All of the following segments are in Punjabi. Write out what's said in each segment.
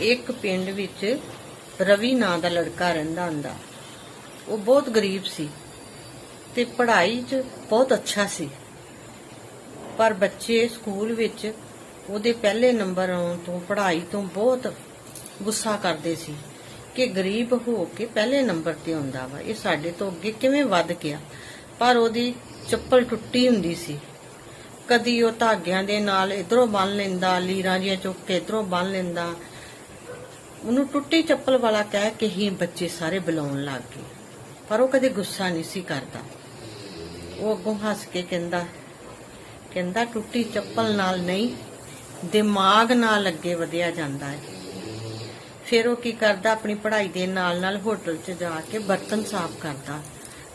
ਇੱਕ ਪਿੰਡ ਵਿੱਚ ਰਵੀ ਨਾਂ ਦਾ ਲੜਕਾ ਰਹਿੰਦਾ ਹੁੰਦਾ। ਉਹ ਬਹੁਤ ਗਰੀਬ ਸੀ ਤੇ ਪੜ੍ਹਾਈ 'ਚ ਬਹੁਤ ਅੱਛਾ ਸੀ। ਪਰ ਬੱਚੇ ਸਕੂਲ ਵਿੱਚ ਉਹਦੇ ਪਹਿਲੇ ਨੰਬਰ ਆਉਣ ਤੋਂ ਪੜ੍ਹਾਈ ਤੋਂ ਬਹੁਤ ਗੁੱਸਾ ਕਰਦੇ ਸੀ ਕਿ ਗਰੀਬ ਹੋ ਕੇ ਪਹਿਲੇ ਨੰਬਰ ਤੇ ਆਉਂਦਾ ਵਾ। ਇਹ ਸਾਡੇ ਤੋਂ ਅੱਗੇ ਕਿਵੇਂ ਵੱਧ ਗਿਆ? ਪਰ ਉਹਦੀ ਚੱਪਲ ਟੁੱਟੀ ਹੁੰਦੀ ਸੀ। ਕਦੀ ਉਹ ਧਾਗਿਆਂ ਦੇ ਨਾਲ ਇਧਰੋਂ ਬੰਨ ਲੈਂਦਾ, ਲੀਰਾਂ ਜੀਆਂ ਚੁੱਕ ਕੇ ਇਧਰੋਂ ਬੰਨ ਲੈਂਦਾ ਉਹਨੂੰ ਟੁੱਟੀ ਚੱਪਲ ਵਾਲਾ ਕਹਿ ਕੇ ਹੀ ਬੱਚੇ ਸਾਰੇ ਬੁਲਾਉਣ ਲੱਗ ਗਏ। ਪਰ ਉਹ ਕਦੇ ਗੁੱਸਾ ਨਹੀਂ ਸੀ ਕਰਦਾ। ਉਹ ਅੱਗੋਂ ਹੱਸ ਕੇ ਕਹਿੰਦਾ ਕਹਿੰਦਾ ਟੁੱਟੀ ਚੱਪਲ ਨਾਲ ਨਹੀਂ, ਦਿਮਾਗ ਨਾਲ ਅੱਗੇ ਵਧਿਆ ਜਾਂਦਾ ਹੈ। ਫਿਰ ਉਹ ਕੀ ਕਰਦਾ, ਆਪਣੀ ਪੜ੍ਹਾਈ ਦੇ ਨਾਲ ਨਾਲ ਹੋਟਲ 'ਚ ਜਾ ਕੇ ਬਰਤਨ ਸਾਫ਼ ਕਰਦਾ।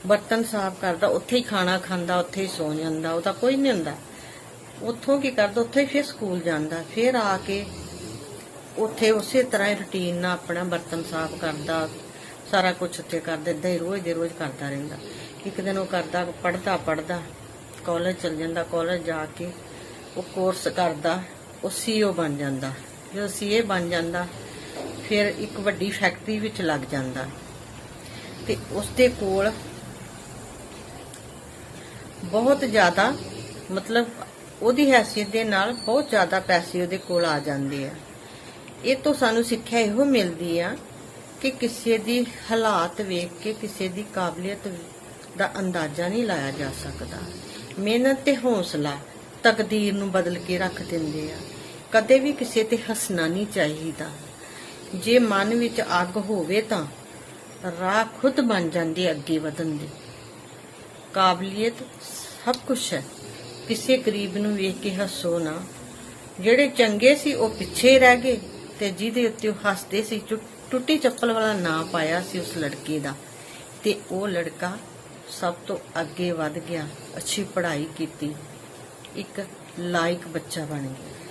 ਬਰਤਨ ਸਾਫ਼ ਕਰਦਾ, ਉੱਥੇ ਹੀ ਖਾਣਾ ਖਾਂਦਾ, ਉੱਥੇ ਹੀ ਸੌਂ ਜਾਂਦਾ, ਉਹਦਾ ਕੋਈ ਨਹੀਂ ਹੁੰਦਾ। ਉੱਥੋਂ ਕੀ ਕਰਦਾ, ਉੱਥੇ ਹੀ ਫਿਰ ਸਕੂਲ ਜਾਂਦਾ। ਫਿਰ ਆ ਕੇ ਉੱਥੇ ਉਸੇ ਤਰ੍ਹਾਂ ਹੀ ਰੁਟੀਨ ਨਾਲ ਆਪਣਾ ਬਰਤਨ ਸਾਫ਼ ਕਰਦਾ, ਸਾਰਾ ਕੁਝ ਉੱਥੇ ਕਰਦਾ, ਏਦਾਂ ਹੀ ਰੋਜ਼ ਦੇ ਰੋਜ਼ ਕਰਦਾ ਰਹਿੰਦਾ। ਇੱਕ ਦਿਨ ਉਹ ਕਰਦਾ ਪੜਦਾ ਪੜਦਾ ਕਾਲਜ ਚਲ ਜਾਂਦਾ ਕਾਲਜ ਜਾ ਕੇ ਉਹ ਕੋਰਸ ਕਰਦਾ, ਉਹ ਸੀਓ ਬਣ ਜਾਂਦਾ। ਜਦੋਂ ਸੀਏ ਬਣ ਜਾਂਦਾ, ਫਿਰ ਇੱਕ ਵੱਡੀ ਫੈਕਟਰੀ ਵਿੱਚ ਲੱਗ ਜਾਂਦਾ। ਤੇ ਉਸ ਦੇ ਕੋਲ ਬਹੁਤ ਜ਼ਿਆਦਾ ਮਤਲਬ ਉਹਦੀ ਹੈਸੀਅਤ ਦੇ ਨਾਲ ਬਹੁਤ ਜ਼ਿਆਦਾ ਪੈਸੇ ਉਹਦੇ ਕੋਲ ਆ ਜਾਂਦੇ ਆ। ਇਹ ਤੋਂ ਸਾਨੂੰ ਸਿੱਖਿਆ ਇਹੋ ਮਿਲਦੀ ਆ ਕਿ ਕਿਸੇ ਦੀ ਹਾਲਾਤ ਵੇਖ ਕੇ, ਕਿਸੇ ਦੀ ਕਾਬਲੀਅਤ ਦਾ ਅੰਦਾਜ਼ਾ ਨਹੀਂ ਲਾਇਆ ਜਾ ਸਕਦਾ। ਮਿਹਨਤ ਤੇ ਹੌਸਲਾ ਤਕਦੀਰ ਨੂੰ ਬਦਲ ਕੇ ਰੱਖ ਦਿੰਦੇ ਆ। ਕਦੇ ਵੀ ਕਿਸੇ ਤੇ ਹੱਸਣਾ ਨਹੀਂ ਚਾਹੀਦਾ। ਜੇ ਮਨ ਵਿੱਚ ਅੱਗ ਹੋਵੇ ਤਾਂ ਰਾਹ ਖੁਦ ਬਣ ਜਾਂਦੀ ਅੱਗੇ ਵਧਣ ਦੀ। ਕਾਬਲੀਅਤ ਸਭ ਕੁਝ ਹੈ। ਕਿਸੇ ਗਰੀਬ ਨੂੰ ਵੇਖ ਕੇ ਹੱਸੋ ਨਾ। ਜਿਹੜੇ ਚੰਗੇ ਸੀ ਉਹ ਪਿੱਛੇ ਰਹਿ ਗਏ। ਤੇ ਜਿਹਦੇ ਉੱਤੇ ਉਹ ਹੱਸਦੇ ਸੀ ਟੁੱਟੀ ਚੱਪਲ ਵਾਲਾ ਨਾਂ ਪਾਇਆ ਸੀ ਉਸ ਲੜਕੇ ਦਾ। ਤੇ ਉਹ ਲੜਕਾ ਸਭ ਤੋਂ ਅੱਗੇ ਵੱਧ ਗਿਆ, ਅੱਛੀ ਪੜ੍ਹਾਈ ਕੀਤੀ, ਇੱਕ ਲਾਇਕ ਬੱਚਾ ਬਣ ਗਿਆ।